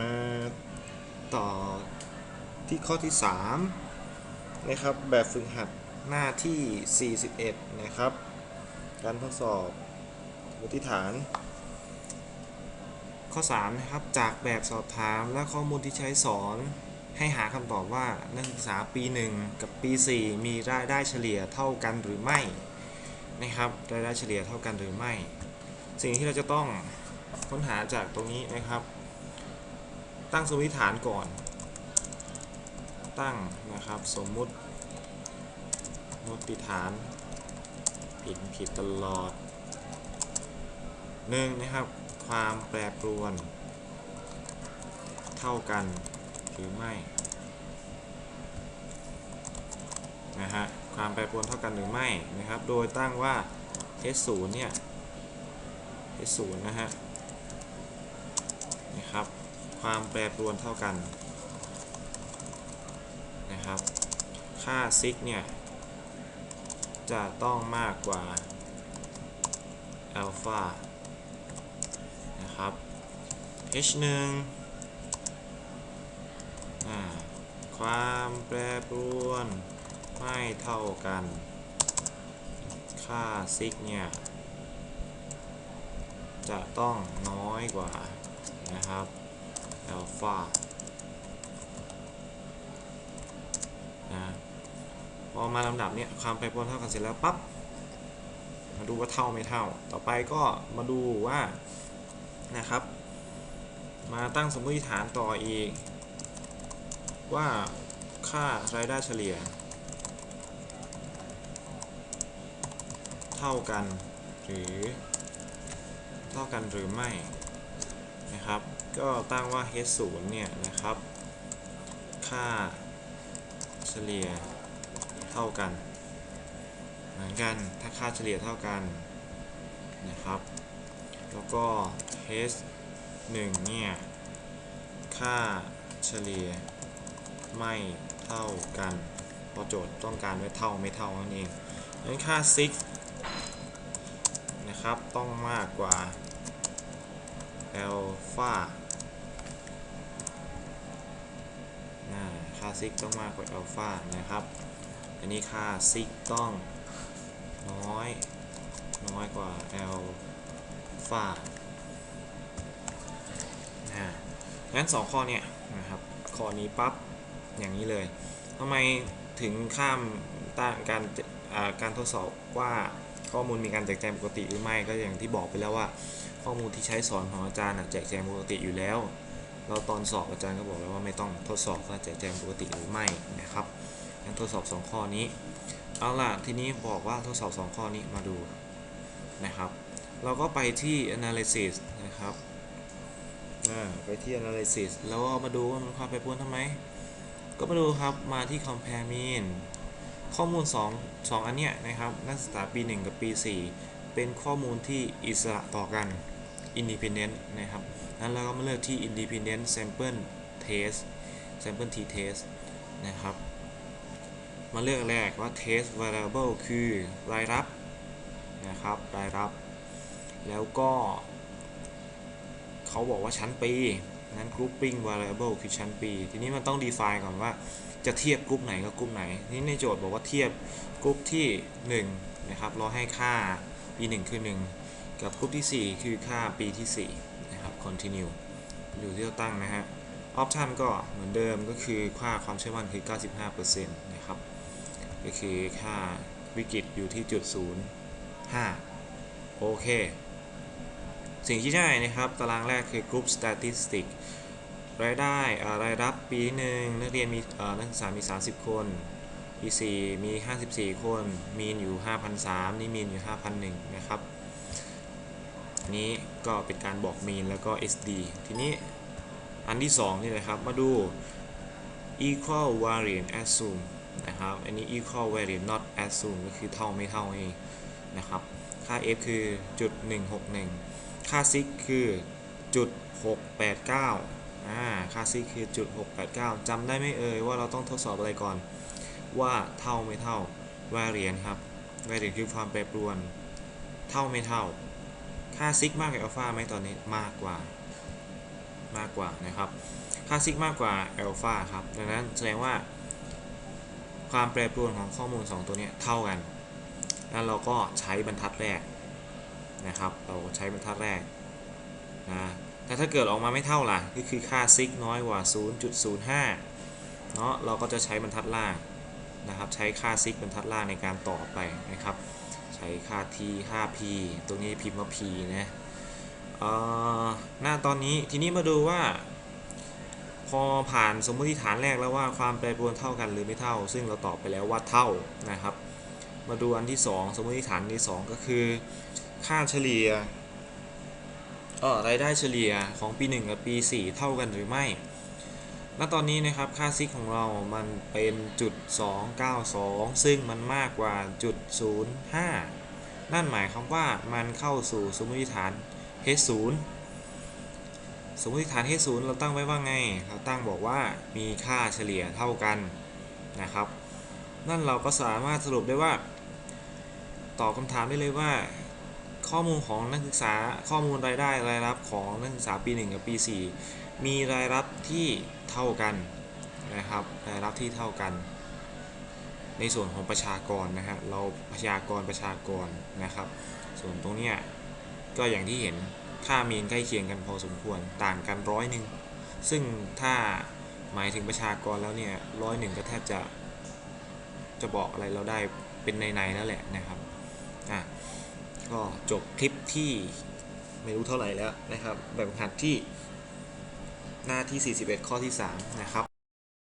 มาต่อที่ข้อที่ 3 นะครับ แบบฝึกหัดหน้าที่ 41 นะครับ การทดสอบสมมติฐาน ข้อ 3 นะครับ จากแบบสอบถามและข้อมูลที่ใช้สอนให้หาคำตอบว่านักศึกษาปี 1 กับปี 4 มีรายได้เฉลี่ยเท่ากันหรือไม่นะครับรายได้เฉลี่ยเท่ากันหรือไม่ สิ่งที่เราจะต้องค้นหาจากตรงนี้นะครับ ตั้งสมมติฐานก่อน ตั้งนะครับสมมุติสมมติฐาน ผิดผิดตลอดหนึ่งนะครับ ความแปรปรวน เท่ากันหรือไม่นะฮะความแปรปรวนเท่ากันหรือไม่นะครับ โดยตั้งว่า h 0เนี่ย h 0นะฮะนะครับ ความแปรปรวนเท่ากันนะครับ ค่าซิกเนี่ยจะต้องมากกว่าอัลฟานะครับ h 1อ่าความแปรปรวนไม่เท่ากัน ค่าซิกเนี่ย จะต้องน้อยกว่านะครับ อัลฟานะพอมาลำดับเนี่ยความแปรปรวนเท่ากันเสร็จแล้วปั๊บมาดูว่าเท่าไม่เท่า ต่อไปก็มาดูว่านะครับ มาตั้งสมมติฐานต่ออีก ว่าค่ารายได้เฉลี่ย เท่ากันหรือเท่ากันหรือไม่นะครับ ก็ตั้งว่า h 0เนี่ยนะครับ ค่าเฉลี่ยเท่ากัน เหมือนกันถ้าค่าเฉลี่ยเท่ากันนะครับ แล้วก็ h 1เนี่ยค่าเฉลี่ยไม่เท่ากันเพราะโจทย์ต้องการไว้เท่าไม่เท่านั่นเองงั้นค่า 6 นะครับ ต้องมากกว่า อัลฟาค่า ซิกต้องมากกว่าอัลฟานะครับ อันนี้ค่าซิกต้องน้อยน้อยกว่าอัลฟานะงั้นสองข้อเนี่ยนะครับ ข้อนี้ปั๊บอย่างนี้เลยทำไมถึงข้ามต้านการการทดสอบว่าข้อมูลมีการแจกแจงปกติหรือไม่ก็อย่างที่บอกไปแล้วว่า ข้อมูลที่ใช้สอนของอาจารย์แจกแจงปกติอยู่แล้ว เราตอนสอบอาจารย์ก็บอกแล้วว่าไม่ต้องทดสอบว่าแจกแจงปกติหรือไม่นะครับงั้นทดสอบ 2 ข้อนี้เอาล่ะทีนี้บอกว่าทดสอบ 2 ข้อนี้มาดูนะครับ เราก็ไปที่ analysis นะครับไปที่ analysis แล้วก็มาดูว่ามันความแปรปรวนทำไม ก็มาดูครับมาที่ compare mean ข้อมูล 2 2 อันเนี้ยนะครับ นักศึกษาปี 1 กับปี 4 เป็นข้อมูลที่อิสระต่อกัน independent นะครับนั้นเราก็มาเลือกที่ independent sample test sample t test นะครับ มาเลือกแรกว่า test variable คือรายรับนะครับรายรับ แล้วก็เขาบอกว่าชั้นปีนั้น grouping variable คือชั้นปี ทีนี้มันต้อง define ก่อนว่าจะเทียบกรุ๊ปไหนกับกรุ๊ปไหน นี่ในโจทย์บอกว่าเทียบกรุ๊ปที่1นะครับ เราให้ค่าปี1คือ 1 กับกรุ๊ปที่ 4 คือค่าปีที่4นะครับ continue อยู่ที่เราตั้งนะฮะ option ก็เหมือนเดิมก็คือค่าความเชื่อมั่นคือ 95%นะครับ ก็คือค่าวิกฤตอยู่ที่จุด05โอเค สิ่งที่ได้นะครับ ตารางแรกคือ group statistic รายได้รายรับปีหนึ่งนักเรียนมีนักศึกษามี 30 คนปี4มี 54 คน มีนอยู่ 5,003นี่มีนอยู่ 5,001 นะครับ นี้ก็เป็นการบอกมีนแล้วก็ SD ทีนี้อันที่ 2 นี่เลยครับ มาดู equal variance assume นะครับ อันนี้ equal variance not assume ก็คือเท่าไม่เท่าเองนะครับ ค่า f คือจุด161 ค่า sig คือจุด689อ่า ค่า c คือจุด689จำได้ไหมเอ่ยว่าเราต้องทดสอบอะไรก่อน ว่าเท่าไม่เท่า variance ครับ variance คือความแปรปรวน เท่าไม่เท่า ค่าซิกมากกว่าอัลฟาไหมตอนนี้มากกว่ามากกว่านะครับ ค่าซิกมากกว่าอัลฟาครับ ดังนั้นแสดงว่า ความแปรปรวนของข้อมูล 2 ตัวนี้เท่ากันงั้นเราก็ใช้บรรทัดแรกนะครับ เราใช้บรรทัดแรกนะแต่ถ้าเกิดออกมาไม่เท่าล่ะก็คือค่าซิกน้อยกว่า 0.05 เนาะเราก็จะใช้บรรทัดล่างนะครับ ใช้ค่าซิกบรรทัดล่างในการต่อไปนะครับ ช้ค่า t ค่า p ตรงนี้พิมพ์ว่า p นะเอ่อหน้าตอนนี้ทีนี้มาดูว่า พอผ่านสมมติฐานแรกแล้วว่าความแปรปรวนเท่ากันหรือไม่เท่า ซึ่งเราตอบไปแล้วว่าเท่านะครับ มาดูอันที่ 2 สมมติฐานที่ 2 ก็คือ ค่าเฉลี่ยรายได้เฉลี่ยของปี 1 กับปี 4 เท่ากันหรือไม่ ณตอนนี้นะครับค่าซิกของเรามันเป็นจุด292 ซึ่งมันมากกว่าจุด05 นั่นหมายความว่ามันเข้าสู่สมมติฐาน H0 สมมติฐาน H0 เราตั้งไว้ว่าไง เราตั้งบอกว่ามีค่าเฉลี่ยเท่ากันนะครับ นั่นเราก็สามารถสรุปได้ว่า ตอบคำถามได้เลยว่า ข้อมูลของนักศึกษาข้อมูลรายได้รายรับของนักศึกษาปี 1 กับปี 4 มีรายรับที่เท่ากันนะครับรายรับที่เท่ากัน ในส่วนของประชากรนะฮะเราประชากรประชากรนะครับ ส่วนตรงเนี้ยก็อย่างที่เห็นค่ามีนใกล้เคียงกันพอสมควรต่างกันร้อยหนึ่งซึ่งถ้าหมายถึงประชากรแล้วเนี่ยร้อยหนึ่งก็แทบจะจะบอกอะไรเราได้เป็นในๆแล้วแหละนะครับอะ ก็จบคลิปที่ไม่รู้เท่าไหร่แล้วนะครับ แบบหัดที่หน้าที่ 41 ข้อที่ 3 นะครับ